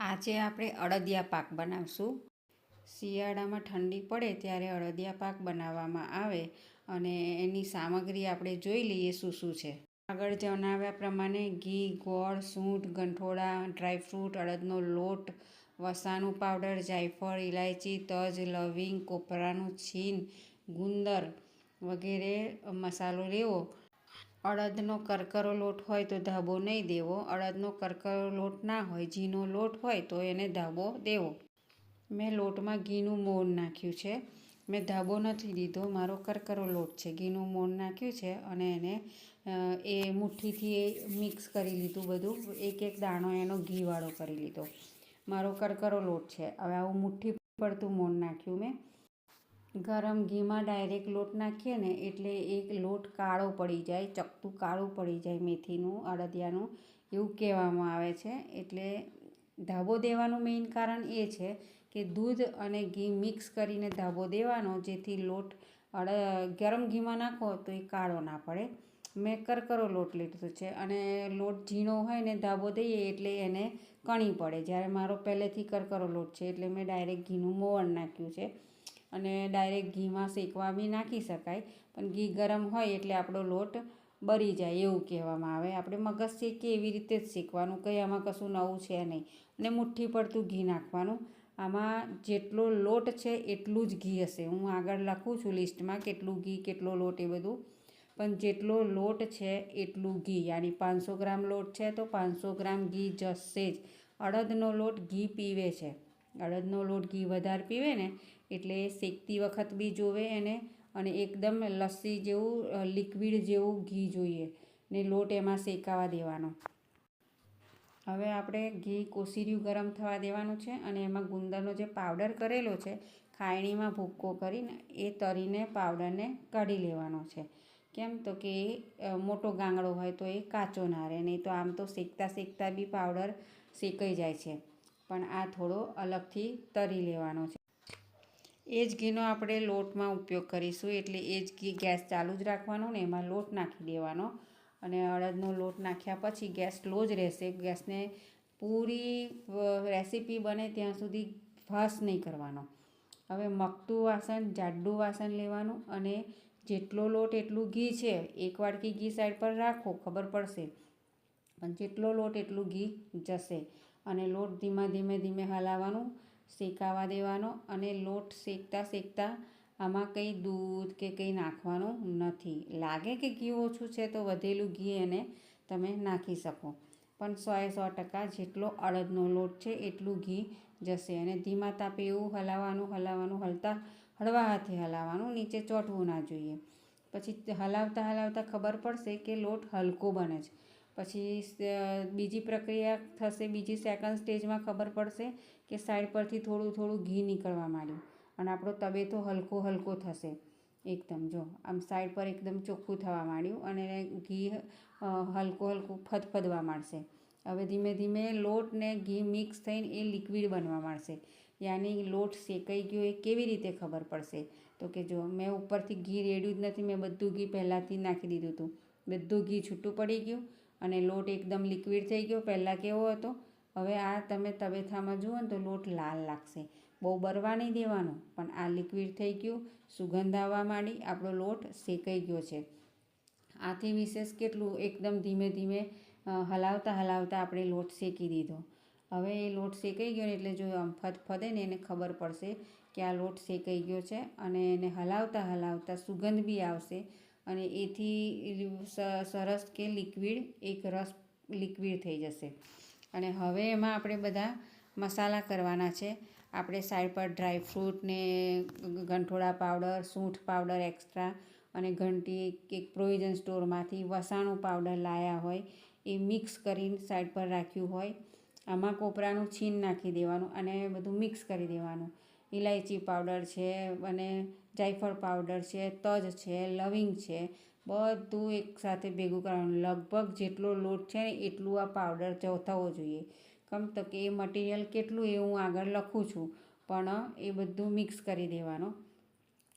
આજે આપણે અડદિયા પાક બનાવશું. શિયાળામાં ઠંડી પડે ત્યારે અડદિયા પાક બનાવવામાં આવે અને એની સામગ્રી આપણે જોઈ લઈએ શું શું છે. આગળ જણાવ્યા પ્રમાણે ઘી, ગોળ, સૂંઠ ગંઠોડા ડ્રાયફ્રૂટ અડદનો લોટ, વસાનું પાવડર, જાયફળ ઇલાયચી તજ, લવિંગ, કોપરાનું છીન ગુંદર વગેરે મસાલો લેવો. અડદનો કરકરો લોટ હોય તો ધાબો નહીં દેવો. અડદનો કરકરો લોટ ના હોય ઘીનો લોટ હોય તો એને ધાબો દેવો. મેં લોટમાં ઘીનું મોણ નાખ્યું છે. મેં ધાબો નથી દીધો, મારો કરકરો લોટ છે. ઘીનું મોણ નાખ્યું છે અને એને એ મુઠ્ઠીથી એ મિક્સ કરી લીધું બધું. એક એક દાણો એનો ઘીવાળો કરી લીધો. મારો કરકરો લોટ છે. હવે આવું મુઠ્ઠી પડતું મોણ નાખ્યું મેં. ગરમ ઘીમાં ડાયરેક્ટ લોટ નાખીએ ને એટલે એક લોટ કાળો પડી જાય, ચકતું કાળું પડી જાય મેથીનું, અડદિયાનું, એવું કહેવામાં આવે છે. એટલે ધાબો દેવાનું મેઇન કારણ એ છે કે દૂધ અને ઘી મિક્સ કરીને ધાબો દેવાનો, જેથી લોટ અડ, ગરમ ઘીમાં નાખો તો એ કાળો ના પડે. મેં કરકરો લોટ લીધો છે અને લોટ ઝીણો હોય ને ધાબો દઈએ એટલે એને કણી પડે. જ્યારે મારો પહેલેથી કરકરો લોટ છે એટલે મેં ડાયરેક્ટ ઘીનું મોવણ નાખ્યું છે. અને ડાયરેક્ટ ઘીમાં શેકવા બી નાખી શકાય, પણ ઘી ગરમ હોય એટલે આપણો લોટ બળી જાય એવું કહેવામાં આવે. આપણે મગજ શેકીએ એવી રીતે જ શેકવાનું, કંઈ આમાં કશું નવું છે નહીં. અને મુઠ્ઠી પડતું ઘી નાખવાનું. આમાં જેટલો લોટ છે એટલું જ ઘી હશે. હું આગળ લખું છું લિસ્ટમાં કેટલું ઘી, કેટલો લોટ એ બધું. પણ જેટલો લોટ છે એટલું ઘી. યાની પાંચસો ગ્રામ લોટ છે તો પાંચસો ગ્રામ ઘી જશે જ. અડદનો લોટ ઘી પીવે છે. અડદનો લોટ ઘી વધારે પીવે ને એટલે શેકતી વખત બી જોવે એને અને એકદમ લસ્સી જેવું લિક્વિડ જેવું ઘી જોઈએ ને લોટ એમાં શેકાવા દેવાનો. હવે આપણે ઘી કોસીર્યું ગરમ થવા દેવાનું છે અને એમાં ગુંદરનો જે પાવડર કરેલો છે, ખાયણીમાં ભૂક્કો કરીને એ તરીને પાવડરને કાઢી લેવાનો છે. કેમ તો કે મોટો ગાંગડો હોય તો એ કાચો ના રહે, નહીં તો આમ તો શેકતા શેકતા બી પાવડર શેકાઈ જાય છે. પણ આ થોડો અલગથી તરી લેવાનો છે. એ જ ઘીનો આપણે લોટમાં ઉપયોગ કરીશું, એટલે એ જ ઘી ગેસ ચાલુ જ રાખવાનો ને એમાં લોટ નાખી દેવાનો. અને અડદનો લોટ નાખ્યા પછી ગેસ લો જ રહેશે, ગેસને પૂરી રેસીપી બને ત્યાં સુધી ફાસ નહીં કરવાનો. હવે મગતું વાસણ, જાડું વાસણ લેવાનું અને જેટલો લોટ એટલું ઘી છે, એક વાડકી ઘી સાઈડ પર રાખો, ખબર પડશે. પણ જેટલો લોટ એટલું ઘી જશે. અને લોટ ધીમા ધીમે ધીમે હલાવવાનું શેકાવા દેવાનો અને લોટ શેકતા શેકતા આમાં કંઈ દૂધ કે કંઈ નાખવાનું નથી. લાગે કે ઘી ઓછું છે તો વધેલું ઘી એને તમે નાખી શકો. પણ સોએ સો ટકા જેટલો અડદનો લોટ છે એટલું ઘી જશે અને ધીમા તાપે એવું હલાવવાનું હલાવવાનું, હલતા, હળવા હાથે હલાવવાનું, નીચે ચોંટવું ના જોઈએ. પછી હલાવતા હલાવતા ખબર પડશે કે લોટ હલકો બને છે. પછી બીજી પ્રક્રિયા થશે, બીજી સેકન્ડ સ્ટેજમાં ખબર પડશે કે સાઈડ પરથી થોડું થોડું ઘી નીકળવા માંડ્યું. અને આપણો તબેતો હલકો હલકો થશે. એકદમ, જો, આમ સાઈડ પર એકદમ ચોખ્ખું થવા માંડ્યું અને ઘી હલકો, હલકું ફદફદવા માંડશે. હવે ધીમે ધીમે લોટ ને ઘી મિક્સ થઈને એ લિક્વિડ બનવા માંડશે. યાની લોટ શેકાઈ ગયો એ કેવી રીતે ખબર પડશે? તો કે જો, મેં ઉપરથી ઘી રેડ્યું જ નથી, મેં બધું ઘી પહેલાંથી નાખી દીધું હતું. બધું ઘી છૂટું પડી ગયું. અને લોટ એકદમ લિક્વિડ થઈ ગયો. પહેલાં કેવો હતો? હવે આ તમે તવેથામાં જુઓ ને તો લોટ લાલ લાગશે. બહુ બરવા નહીં દેવાનો, પણ આ લિક્વિડ થઈ ગયું. સુગંધ આવવા માંડી. આપણો લોટ શેકાઈ ગયો છે. આથી વિશેષ કેટલું એકદમ ધીમે ધીમે હલાવતા હલાવતા આપણે લોટ શેકી દીધો. હવે એ લોટ શેકાઈ ગયો ને એટલે જો આમ ફદફદે ને એને ખબર પડશે કે આ લોટ શેકાઈ ગયો છે અને એને હલાવતા હલાવતા સુગંધ બી આવશે. અને એથી સરસ કે લિક્વિડ એક રસ લિક્વિડ થઈ જશે. અને હવે એમાં આપણે બધા મસાલા કરવાના છે. આપણે સાઈડ પર ડ્રાયફ્રૂટ ને ગંઠોડા પાવડર સૂંઠ પાવડર એક્સ્ટ્રા અને ઘંટી કે પ્રોવિઝન સ્ટોરમાંથી વસાણું પાવડર લાવ્યા હોય એ મિક્સ કરીને સાઈડ પર રાખ્યું હોય. આમાં કોપરાનું છીન નાખી દેવાનું અને બધું મિક્સ કરી દેવાનું. ઇલાયચી પાવડર છે અને જાયફળ પાવડર છે, તજ છે, લવિંગ છે, બધું એકસાથે ભેગું કરવાનું. લગભગ જેટલો લોટ છે ને એટલું આ પાવડર થવો જોઈએ. કમ તો કે એ મટીરિયલ કેટલું એ હું આગળ લખું છું, પણ એ બધું મિક્સ કરી દેવાનું.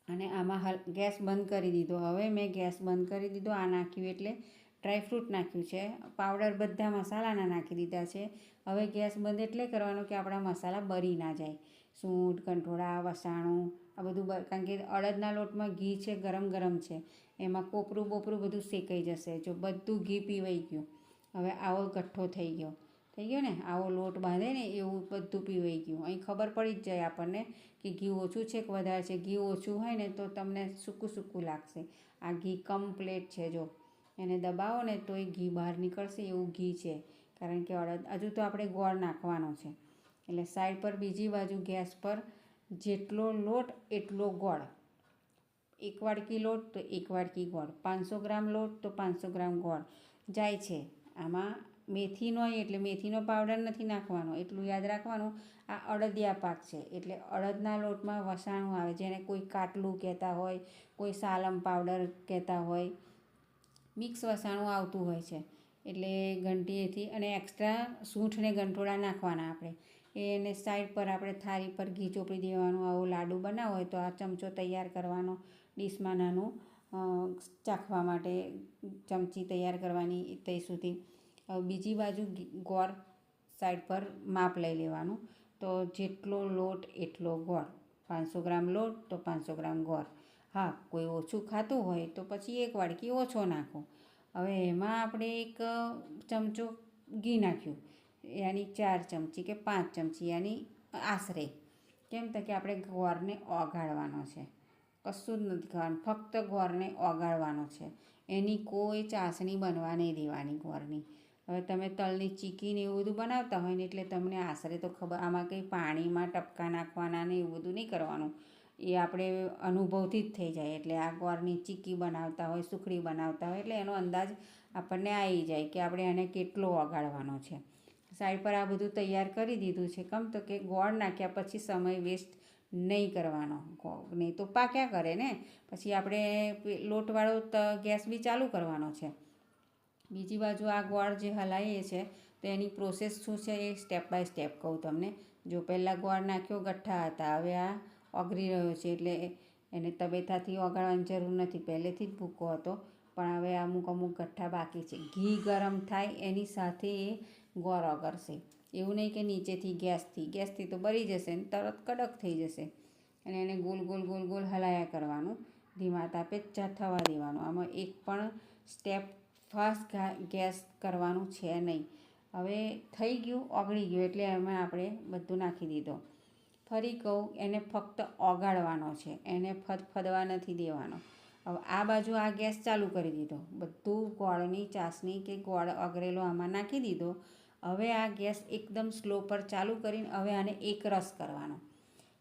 અને આમાં ગેસ બંધ કરી દીધો. હવે મેં ગેસ બંધ કરી દીધો, આ નાખ્યું એટલે ડ્રાયફ્રૂટ નાખ્યું છે. પાવડર બધા મસાલાના નાખી દીધા છે. હવે ગેસ બંધ એટલે કરવાનો કે આપણા મસાલા બળી ના જાય. સૂંઠ, કંઠોળા, વસાણું, આ બધું કારણ કે અડદના લોટમાં ઘી છે ગરમ ગરમ છે. એમાં કોપરું બોપરું બધું શેકાઈ જશે. જો બધું ઘી પીવાઈ ગયું, હવે આવો ગઠ્ઠો થઈ ગયો. થઈ ગયો ને? આવો લોટ બાંધે ને એવું બધું પીવાઈ ગયું. અહીં ખબર પડી જ જાય આપણને કે ઘી ઓછું છે કે વધારે છે. ઘી ઓછું હોય ને તો તમને સૂકું સૂકું લાગશે. આ ઘી કમ્પ્લેટ છે, જો. એને દબાવો ને તો એ ઘી બહાર નીકળશે, એવું ઘી છે. કારણ કે અડદ, હજુ તો આપણે ગોળ નાખવાનો છે. એટલે સાઈડ પર બીજી બાજુ ગેસ પર જેટલો લોટ, એટલો ગોળ. એક વાડકી લોટ તો એક વાડકી ગોળ. પાંચસો ગ્રામ લોટ તો પાંચસો ગ્રામ ગોળ. જાય છે. આમાં મેથીનો એટલે મેથીનો પાવડર નથી નાખવાનો. એટલું યાદ રાખવાનું, આ અડદિયા પાક છે. એટલે અડદના લોટમાં વસાણું આવે, જેને કોઈ કાટલું કહેતા હોય, કોઈ સાલમ પાવડર કહેતા હોય. મિક્સ વસાણું આવતું હોય છે. એટલે ઘંટીએથી અને એક્સ્ટ્રા સૂંઠને ગંટોળા નાખવાના આપણે. એને સાઈડ પર આપણે થાળી પર ઘી ચોપડી દેવાનું, આવો લાડુ બનાવો હોય તો આ ચમચો તૈયાર કરવાનો, ડીશમાં નાનું ચાખવા માટે ચમચી તૈયાર કરવાની ત્યાં સુધી. બીજી બાજુ ગોળ સાઈડ પર માપ લઈ લેવાનું. તો જેટલો લોટ એટલો ગોળ. પાંચસો ગ્રામ લોટ તો પાંચસો ગ્રામ ગોળ. હા, કોઈ ઓછું ખાતું હોય તો પછી એક વાડકી ઓછો નાખો. હવે એમાં આપણે એક ચમચો ઘી નાખ્યું. યાની ચાર ચમચી કે પાંચ ચમચી યાની આશરે. કેમ તો કે આપણે ગોળને ઓગાળવાનો છે. કશું જ નથી ખાવાનું. ફક્ત ગોળને ઓગાળવાનો છે. એની કોઈ ચાસણી બનવા નહીં દેવાની ગોળની. હવે તમે તલની ચીકી ને એવું બધું બનાવતા હોય ને એટલે તમને આશરે તો ખબર, આમાં કંઈ પાણીમાં ટપકા નાખવાના ને એવું બધું નહીં કરવાનું. એ આપણે અનુભવથી જ થઈ જાય. એટલે આ ગોળની ચીકી બનાવતા હોય, સુખડી બનાવતા હોય, એટલે એનો અંદાજ આપણને આવી જાય કે આપણે એને કેટલો ઓગાળવાનો છે. સાઈડ પર આ બધું તૈયાર કરી દીધું છે. કમ તો કે ગોળ નાખ્યા પછી સમય વેસ્ટ નહીં કરવાનો. નહીં તો પાક્યા કરે ને? પછી આપણે લોટવાળો ગેસ બી ચાલુ કરવાનો છે. બીજી બાજુ આ ગોળ જે હલાવીએ છે, તો એની પ્રોસેસ શું છે એ સ્ટેપ બાય સ્ટેપ કહું તમને. જો પહેલાં ગોળ નાખ્યો, ગઠ્ઠા હતા. હવે આ ઓગળી રહ્યો છે એટલે એને તબેથાથી ઓગાળવાની જરૂર નથી. પહેલેથી જ ભૂકો હતો. પણ હવે અમુક અમુક ગઠ્ઠા બાકી છે. ઘી ગરમ થાય એની સાથે એ ગોળ ઓગળશે એવું નહીં કે નીચેથી ગેસથી. ગેસથી તો બળી જશે ને તરત કડક થઈ જશે. અને એને ગોલ ગોલ ગોલ ગોલ હલાયા કરવાનું. ધીમા તાપે ચા થવા દેવાનું. આમાં એક પણ સ્ટેપ ફાસ્ટ ગેસ કરવાનું છે નહીં. હવે થઈ ગયું, ઓગળી ગયું. એટલે એમાં આપણે બધું નાખી દીધો. ફરી કહું, એને ફક્ત ઓગાળવાનો છે. એને ફદફદવા નથી દેવાનો. હવે આ બાજુ આ ગેસ ચાલુ કરી દીધો. બધું ગોળની, ચાસણી કે ગોળ ઓગળેલો આમાં નાખી દીધો. હવે આ ગેસ એકદમ સ્લો પર ચાલુ કરીને હવે આને એક રસ કરવાનો.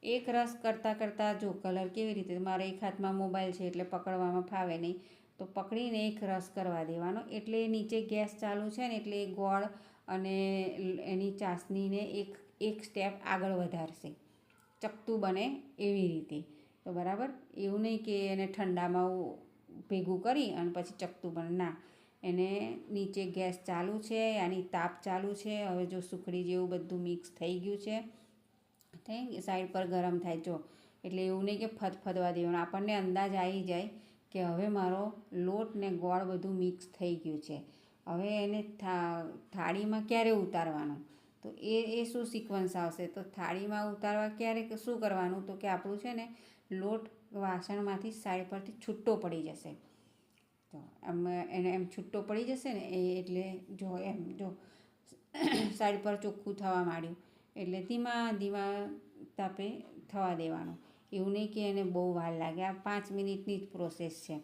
એક રસ કરતાં કરતાં જો કલર કેવી રીતે, મારે એક હાથમાં મોબાઈલ છે એટલે પકડવામાં ફાવે નહીં, તો પકડીને એક રસ કરવા દેવાનો. એટલે નીચે ગેસ ચાલુ છે ને એટલે ગોળ અને એની ચાસણીને એક એક સ્ટેપ આગળ વધારશે. ચકતું બને એવી રીતે. તો બરાબર? એવું નહીં કે એને ઠંડામાં ભેગું કરી અને પછી ચકતું બને. ના. એને નીચે ગેસ ચાલુ છે આની તાપ ચાલુ છે, હવે જો સુખડી જેવું બધું મિક્સ થઈ ગયું છે થઈ સાઈડ પર ગરમ થાય. જો, એટલે એવું નહીં કે ફદફદવા દેવાનું. આપણને અંદાજ આવી જાય કે હવે મારો લોટ ને ગોળ બધું મિક્સ થઈ ગયું છે. હવે એને થાળીમાં ક્યારે ઉતારવાનું? તો એ એ શું સિક્વન્સ આવશે? તો થાળીમાં ઉતારવા ક્યારે શું કરવાનું? તો કે આપણું છે ને, લોટ વાસણમાંથી સાઈડ પરથી છૂટો પડી જશે. તો આમ એને એમ છૂટો પડી જશે ને એ એટલે જો એમ જો સાઈડ પર ચોખ્ખું થવા માંડ્યું, એટલે ધીમા ધીમા તાપે થવા દેવાનું. એવું નહીં કે એને બહુ વાર લાગે. આ પાંચ મિનિટની જ પ્રોસેસ છે.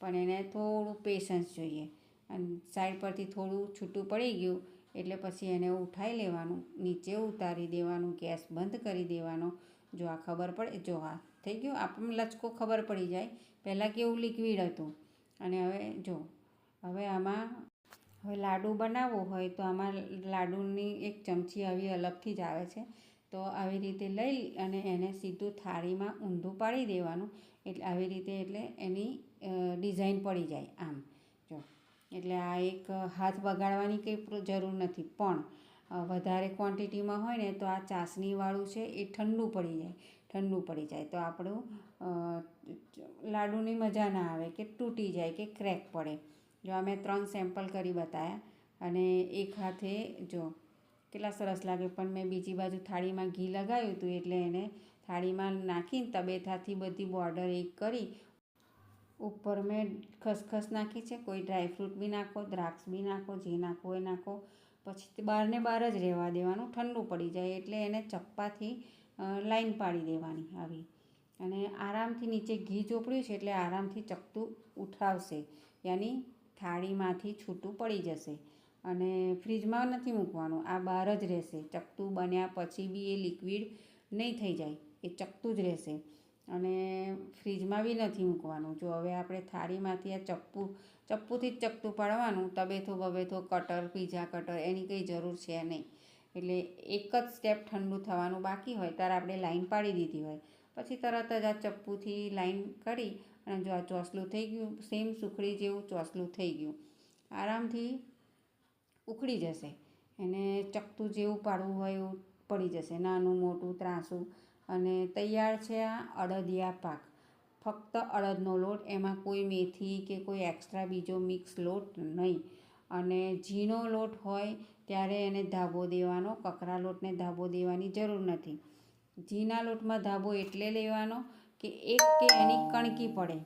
પણ એને થોડું પેશન્સ જોઈએ. અને સાઈડ પરથી થોડું છૂટું પડી ગયું, એટલે પછી એને ઉઠાવી લેવાનું, નીચે ઉતારી દેવાનું, ગેસ બંધ કરી દેવાનો. જો આ ખબર પડે, જો આ થઈ ગયું આપણને લચકો ખબર પડી જાય. પહેલાં કેવું લિક્વિડ હતું? અને હવે જો, હવે આમાં, હવે લાડુ બનાવવો હોય તો આમાં લાડુની એક ચમચી આવી અલગથી જ આવે છે. તો આવી રીતે લઈ અને એને સીધું થાળીમાં ઊંધું પાડી દેવાનું. એટલે આવી રીતે એટલે એની ડિઝાઇન પડી જાય આમ. જો, એટલે આ એક હાથ બગાડવાની કંઈ જરૂર નથી. પણ વધારે ક્વોન્ટિટીમાં હોય ને તો આ ચાસણીવાળું છે એ ઠંડુ પડી જાય, ઠંડુ પડી જાય. તો આપણું લાડુની મજા ના આવે કે તૂટી જાય કે ક્રેક પડે. જો આ મેં ત્રણ સેમ્પલ કરી બતાવ્યા અને એક હાથે જો કેટલા સરસ લાગે. પણ મેં બીજી બાજુ થાળીમાં ઘી લગાવ્યું હતું એટલે એને થાળીમાં નાખીને તબેથાથી બધી બોર્ડર એક કરી ઉપર મેં ખસખસ નાખી છે. કોઈ ડ્રાયફ્રૂટ બી નાખો, દ્રાક્ષ બી નાખો, જે નાખો એ નાખો. પછી બહારને બહાર જ રહેવા દેવાનું. ઠંડુ પડી જાય એટલે એને ચપ્પાથી લાઈન પાડી દેવાની આવી. અને આરામથી નીચે ઘી ચોપડ્યું છે એટલે આરામથી ચકતું ઉઠાવશે. યાની થાળીમાંથી છૂટું પડી જશે. અને ફ્રીજમાં નથી મૂકવાનું. આ બહાર જ રહેશે. ચકતું બન્યા પછી બી એ લિક્વિડ નહીં થઈ જાય. એ ચકતું જ રહેશે. અને ફ્રીજમાં બી નથી મૂકવાનું. જો હવે આપણે થાળીમાંથી આ ચપ્પુ, ચપ્પુથી જ ચકતું પાડવાનું, તબેથો બબેથો, કટર, પીઝા કટર, એની કંઈ જરૂર છે નહીં. એટલે એક જ સ્ટેપ ઠંડુ થવાનું બાકી હોય, ત્યારે આપણે લાઈન પાડી દીધી હોય. પછી તરત જ આ ચપ્પુથી લાઈન કરી અને જો આ ચોસલું થઈ ગયું, સેમ સુખડી જેવું ચોસલું થઈ ગયું. આરામથી ઉખડી જશે. એને ચકતું જેવું પાડવું હોય એવું પડી જશે. નાનું, મોટું, ત્રાસું. અને તૈયાર છે આ અડદિયા પાક. ફક્ત અડદનો લોટ, એમાં કોઈ મેથી કે કોઈ એક્સ્ટ્રા બીજો મિક્સ લોટ નહીં. અને ઝીણો લોટ હોય, ત્યારે એને ધાબો દેવાનો. કકરા લોટને ધાબો દેવાની જરૂર નથી. ઝીણા લોટમાં ધાબો એટલે લેવાનો કે એક કે એની કણકી પડે.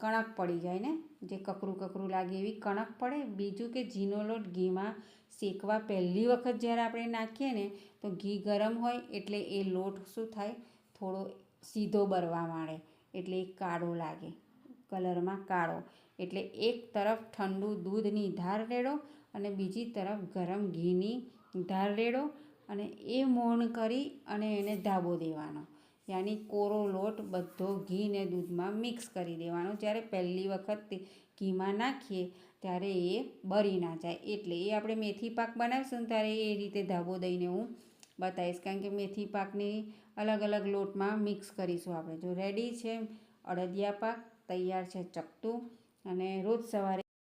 કણક પડી જાય ને? જે કકરું કકરું લાગે એવી કણક પડે. બીજું કે ઝીનો લોટ ઘીમાં શેકવા પહેલી વખત જ્યારે આપણે નાખીએ ને, તો ઘી ગરમ હોય એટલે એ લોટ શું થાય? થોડો સીધો બરવા માંડે એટલે એ કાળો લાગે. કલરમાં કાળો. એટલે એક તરફ ઠંડુ દૂધની ધાર રેડો અને બીજી તરફ ગરમ ઘીની ધાર રેડો અને એ મોણ કરી અને એને ધાબો દેવાનો. યાની કોરો લોટ બધો ઘી ને દૂધમાં મિક્સ કરી દેવાનો. જ્યારે પહેલી વખત ઘીમાં નાખીએ ત્યારે એ બળી ના જાય. એટલે એ આપણે મેથી પાક બનાવીશું ત્યારે એ રીતે ધાબો દઈને હું બતાવીશ. કારણ કે મેથી પાકની અલગ અલગ લોટમાં મિક્સ કરીશું આપણે. જો રેડી છે અડદિયા પાક, તૈયાર છે ચકતું અને રોજ સવારે